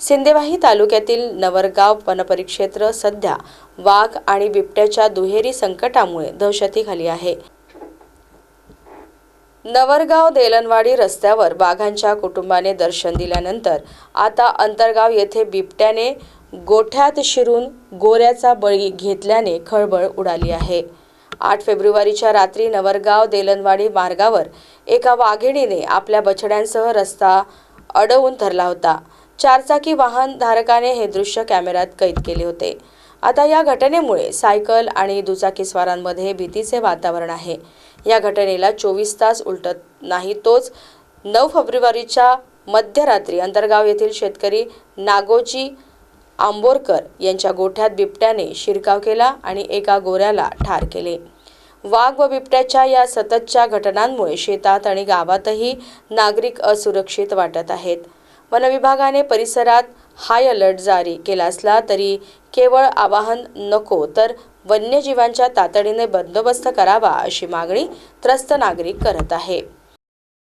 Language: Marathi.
सिंदेवाही तालुक्यातील नवरगाव वनपरिक्षेत्र सध्या वाघ आणि बिबट्याच्या दुहेरी संकटामुळे दहशतीखाली आहे. नवरगाव देलनवाडी रस्त्यावर वाघांच्या कुटुंबाने दर्शन दिल्यानंतर आता अंतरगाव येथे बिबट्याने गोठ्यात शिरून गोऱ्याचा बळी घेतल्याने खळबळ उडाली आहे. आठ फेब्रुवारीच्या रात्री नवरगाव देलनवाडी मार्गावर एका वाघिणीने आपल्या बछड्यांसह रस्ता अडवून धरला होता. चारचाकी वाहन धारकाने हे दृश्य कॅमेऱ्यात कैद केले होते. आता या घटनेमुळे सायकल आणि दुचाकीस्वारांमध्ये भीतीचे वातावरण आहे. या घटनेला चोवीस तास उलटत नाही तोच नऊ फेब्रुवारीच्या मध्यरात्री अंतरगाव येथील शेतकरी नागोजी आंबोरकर यांच्या गोठ्यात बिबट्याने शिरकाव केला आणि एका गोऱ्याला ठार केले. वाघ व बिबट्याच्या या सततच्या घटनांमुळे शेतात आणि गावातही नागरिक असुरक्षित वाटत आहेत. वनविभागाने परिसरात हाय अलर्ट जारी केला असला तरी केवळ आवाहन नको तर वन्यजीवांच्या तातडीने बंदोबस्त करावा अशी मागणी त्रस्त नागरिक करत आहे.